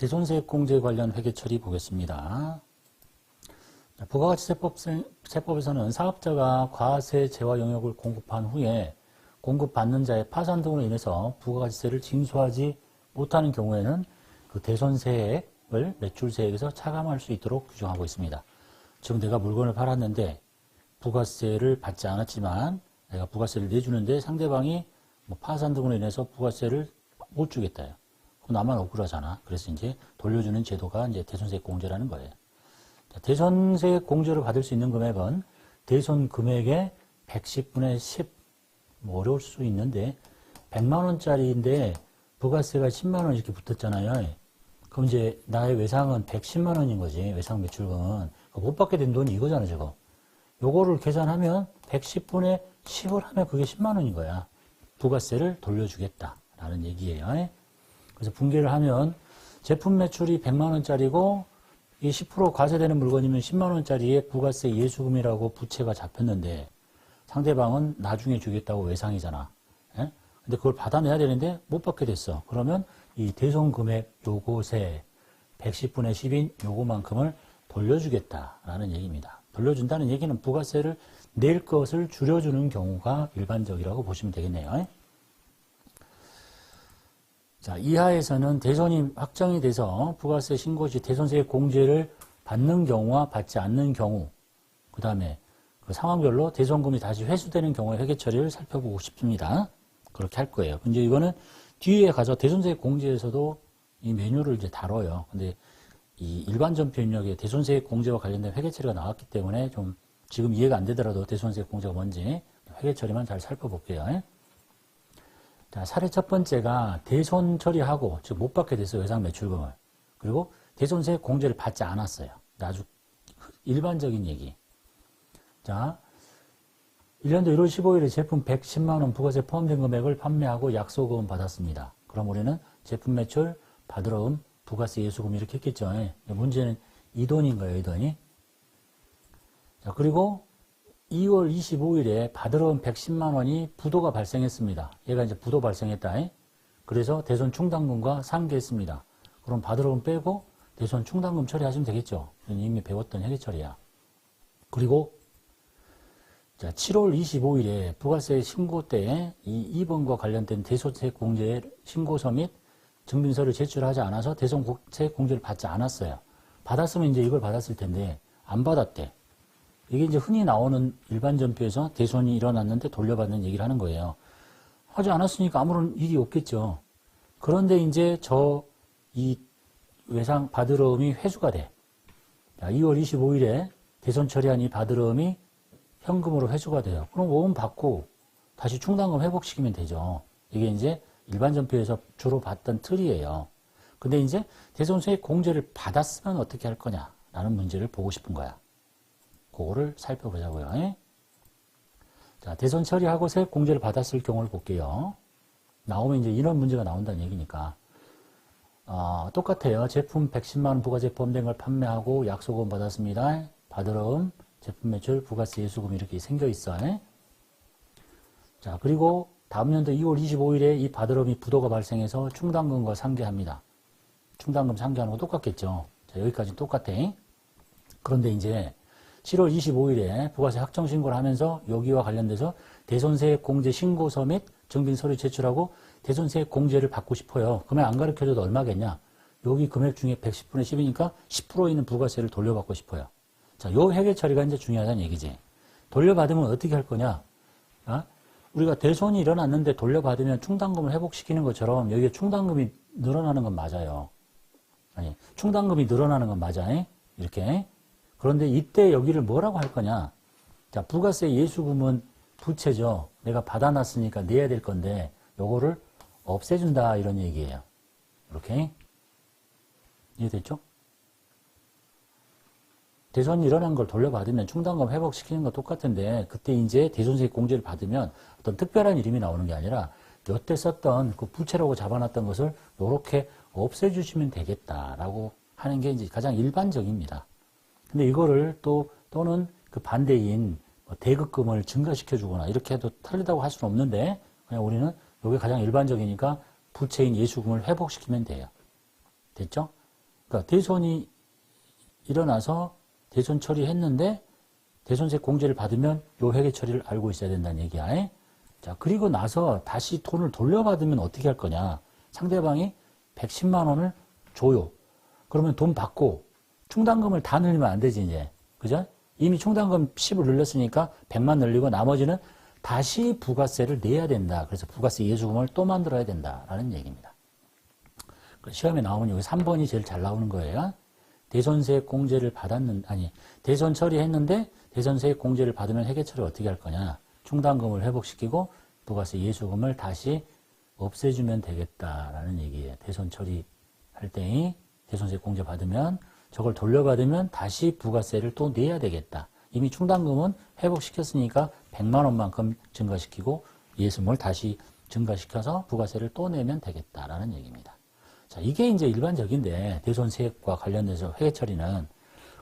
대손세액공제 관련 회계 처리 보겠습니다. 부가가치세법, 세법에서는 사업자가 과세 재화 영역을 공급한 후에 공급받는 자의 파산 등으로 인해서 부가가치세를 징수하지 못하는 경우에는 그 대손세액을 매출세액에서 차감할 수 있도록 규정하고 있습니다. 지금 내가 물건을 팔았는데 부가세를 받지 않았지만 내가 부가세를 내주는데 상대방이 뭐 파산 등으로 인해서 부가세를 못 주겠다요. 그럼 나만 억울하잖아. 그래서 이제 돌려주는 제도가 이제 대손세액 공제라는 거예요. 대손세액 공제를 받을 수 있는 금액은 대손 금액의 110분의 10, 뭐 어려울 수 있는데 100만 원짜리인데 부가세가 10만 원 이렇게 붙었잖아요. 그럼 이제 나의 외상은 110만 원인 거지. 외상 매출금은 못 받게 된 돈이 이거잖아, 저거. 요거를 계산하면 110분의 10을 하면 그게 10만 원인 거야. 부가세를 돌려주겠다라는 얘기예요. 그래서 분개를 하면 제품 매출이 100만 원짜리고 이 10% 과세되는 물건이면 10만 원짜리에 부가세 예수금이라고 부채가 잡혔는데 상대방은 나중에 주겠다고 외상이잖아. 예? 근데 그걸 받아내야 되는데 못 받게 됐어. 그러면 이 대손 금액 요것에 110분의 10인 요거만큼을 돌려주겠다라는 얘기입니다. 돌려준다는 얘기는 부가세를 낼 것을 줄여주는 경우가 일반적이라고 보시면 되겠네요. 자, 이하에서는 대손이 확정이 돼서 부가세 신고 시 대손세 공제를 받는 경우와 받지 않는 경우, 그 다음에 그 상황별로 대손금이 다시 회수되는 경우의 회계 처리를 살펴보고 싶습니다. 그렇게 할 거예요. 근데 이거는 뒤에 가서 대손세 공제에서도 이 메뉴를 이제 다뤄요. 근데 이 일반 전표 입력에 대손세 공제와 관련된 회계 처리가 나왔기 때문에 좀 지금 이해가 안 되더라도 대손세 공제가 뭔지 회계 처리만 잘 살펴볼게요. 자, 사례 첫 번째가 대손 처리하고, 즉, 못 받게 됐어요. 외상 매출금을. 그리고 대손세 공제를 받지 않았어요. 아주 일반적인 얘기. 자, 1년도 1월 15일에 제품 110만원 부가세 포함된 금액을 판매하고 약소금 받았습니다. 그럼 우리는 제품 매출, 받으러 음, 부가세 예수금 이렇게 했겠죠. 예. 문제는 이 돈인 거예요, 이 돈이. 자, 그리고 2월 25일에 받으러 온 110만 원이 부도가 발생했습니다. 얘가 이제 부도 발생했다. 그래서 대손 충당금과 상계했습니다. 그럼 받으러 온 빼고 대손 충당금 처리하시면 되겠죠. 이미 배웠던 회계 처리야. 그리고 자, 7월 25일에 부가세 신고 때이 2번과 관련된 대손세 공제 신고서 및 증빙서를 제출하지 않아서 대손세 공제를 받지 않았어요. 받았으면 이제 이걸 받았을 텐데 안 받았대. 이게 이제 흔히 나오는 일반 전표에서 대손이 일어났는데 돌려받는 얘기를 하는 거예요. 하지 않았으니까 아무런 일이 없겠죠. 그런데 이제 저 이 외상 받으러음이 회수가 돼. 2월 25일에 대손 처리한 이 받으러음이 현금으로 회수가 돼요. 그럼 원금 받고 다시 충당금 회복시키면 되죠. 이게 이제 일반 전표에서 주로 봤던 틀이에요. 근데 이제 대손수익 공제를 받았으면 어떻게 할 거냐라는 문제를 보고 싶은 거야. 그거를 살펴보자고요. 예? 자, 대손 처리하고 세액 공제를 받았을 경우를 볼게요. 나오면 이제 이런 문제가 나온다는 얘기니까. 어, 똑같아요. 제품 110만원 부가세 포함된 걸 판매하고 약속금 받았습니다. 받으러음, 제품 매출, 부가세 예수금 이렇게 생겨 있어. 예? 자, 그리고 다음 연도 2월 25일에 이 받으러음이 부도가 발생해서 충당금과 상계합니다. 충당금 상계하는 거 똑같겠죠. 자, 여기까지 똑같아. 그런데 이제 7월 25일에 부가세 확정 신고를 하면서 여기와 관련돼서 대손세액 공제 신고서 및 증빙 서류 제출하고 대손세액 공제를 받고 싶어요. 그러면 안 가르쳐줘도 얼마겠냐? 여기 금액 중에 110분의 10이니까 10% 있는 부가세를 돌려받고 싶어요. 자, 요 회계 처리가 이제 중요하다는 얘기지. 돌려받으면 어떻게 할 거냐? 아? 우리가 대손이 일어났는데 돌려받으면 충당금을 회복시키는 것처럼 여기에 충당금이 늘어나는 건 맞아요. 아니, 충당금이 늘어나는 건 맞아. 이렇게. 그런데 이때 여기를 뭐라고 할 거냐? 자, 부가세 예수금은 부채죠. 내가 받아놨으니까 내야 될 건데, 요거를 없애준다, 이런 얘기예요. 이렇게. 이해됐죠? 대손이 일어난 걸 돌려받으면 충당금 회복시키는 거 똑같은데, 그때 이제 대손세액 공제를 받으면 어떤 특별한 이름이 나오는 게 아니라, 여태 썼던 그 부채라고 잡아놨던 것을 이렇게 없애주시면 되겠다라고 하는 게 이제 가장 일반적입니다. 근데 이거를 또 또는 그 반대인 뭐 대급금을 증가시켜 주거나 이렇게 해도 틀리다고 할 수는 없는데 그냥 우리는 이게 가장 일반적이니까 부채인 예수금을 회복시키면 돼요. 됐죠? 그러니까 대손이 일어나서 대손 처리했는데 대손세 공제를 받으면 요 회계 처리를 알고 있어야 된다는 얘기야. 에? 자, 그리고 나서 다시 돈을 돌려받으면 어떻게 할 거냐. 상대방이 110만 원을 줘요. 그러면 돈 받고 충당금을 다 늘리면 안 되지, 이제. 그죠? 이미 충당금 10을 늘렸으니까 100만 늘리고 나머지는 다시 부가세를 내야 된다. 그래서 부가세 예수금을 또 만들어야 된다라는 얘기입니다. 그 시험에 나오면 여기 3번이 제일 잘 나오는 거예요. 대손세 공제를 받았는 아니 대손 처리했는데 대손세 공제를 받으면 회계 처리 어떻게 할 거냐? 충당금을 회복시키고 부가세 예수금을 다시 없애주면 되겠다라는 얘기예요. 대손 처리할 때 대손세 공제 받으면 저걸 돌려받으면 다시 부가세를 또 내야 되겠다. 이미 충당금은 회복시켰으니까 100만 원만큼 증가시키고 예수금을 다시 증가시켜서 부가세를 또 내면 되겠다라는 얘기입니다. 자, 이게 이제 일반적인데 대손 세액과 관련돼서 회계 처리는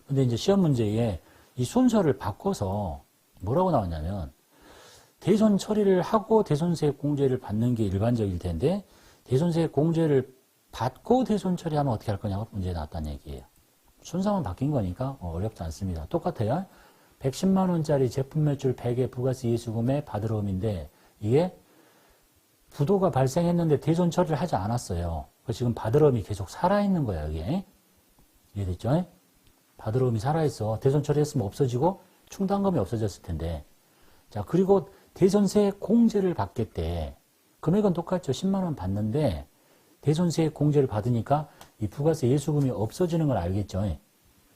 근데 이제 시험 문제에 이 순서를 바꿔서 뭐라고 나왔냐면 대손 처리를 하고 대손세액 공제를 받는 게 일반적일 텐데 대손세액 공제를 받고 대손 처리하면 어떻게 할 거냐고 문제에 나왔다는 얘기예요. 순서만 바뀐 거니까 어, 어렵지 않습니다. 똑같아요. 110만 원짜리 제품 매출 100에 부가세 예수금에 받으러움인데 이게 부도가 발생했는데 대손 처리를 하지 않았어요. 지금 받으러움이 계속 살아있는 거야, 여기에. 이해됐죠? 받으러움이 살아있어. 대손 처리했으면 없어지고 충당금이 없어졌을 텐데. 자, 그리고 대손세 공제를 받겠대. 금액은 똑같죠. 10만원 받는데 대손세 공제를 받으니까 이 부가세 예수금이 없어지는 걸 알겠죠.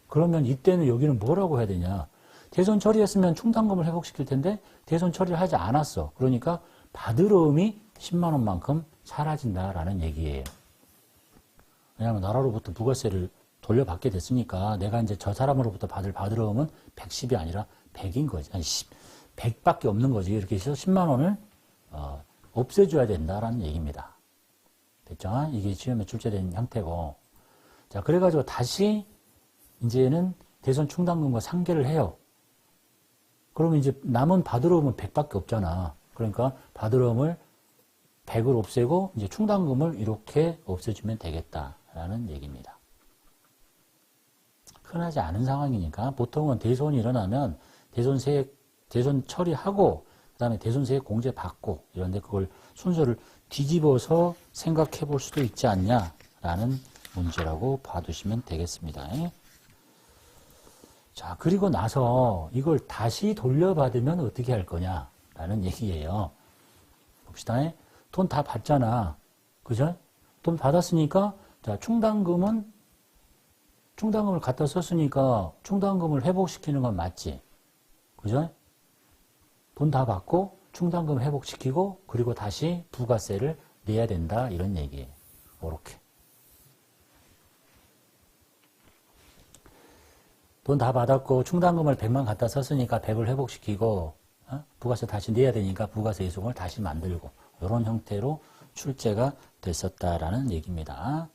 그러면 이때는 여기는 뭐라고 해야 되냐. 대손 처리했으면 충당금을 회복시킬 텐데 대손 처리를 하지 않았어. 그러니까 받으러움이 10만 원만큼 사라진다라는 얘기예요. 왜냐하면 나라로부터 부가세를 돌려받게 됐으니까 내가 이제 저 사람으로부터 받을 받으러움은 110이 아니라 100인 거지. 아니 10, 100밖에 없는 거지. 이렇게 해서 10만 원을 어, 없애줘야 된다라는 얘기입니다. 됐죠? 이게 시험에 출제된 형태고. 자, 그래가지고 다시 이제는 대선 충당금과 상계를 해요. 그러면 이제 남은 받으러움은 100밖에 없잖아. 그러니까 받으러움을 100을 없애고 이제 충당금을 이렇게 없애주면 되겠다라는 얘기입니다. 흔하지 않은 상황이니까 보통은 대손이 일어나면 대손세 대손 처리하고 그 다음에 대손세 공제 받고 이런데 그걸 순서를 뒤집어서 생각해 볼 수도 있지 않냐라는 문제라고 봐두시면 되겠습니다. 자, 그리고 나서 이걸 다시 돌려받으면 어떻게 할 거냐라는 얘기예요. 봅시다. 돈 다 받잖아. 그죠? 돈 받았으니까, 자, 충당금은, 충당금을 갖다 썼으니까 충당금을 회복시키는 건 맞지. 그죠? 돈 다 받고 충당금 회복시키고 그리고 다시 부가세를 내야 된다. 이런 얘기예요. 이렇게. 돈 다 받았고 충당금을 100만 갖다 썼으니까 100을 회복시키고 어? 부가세 다시 내야 되니까 부가세 예속을 다시 만들고 이런 형태로 출제가 됐었다라는 얘기입니다.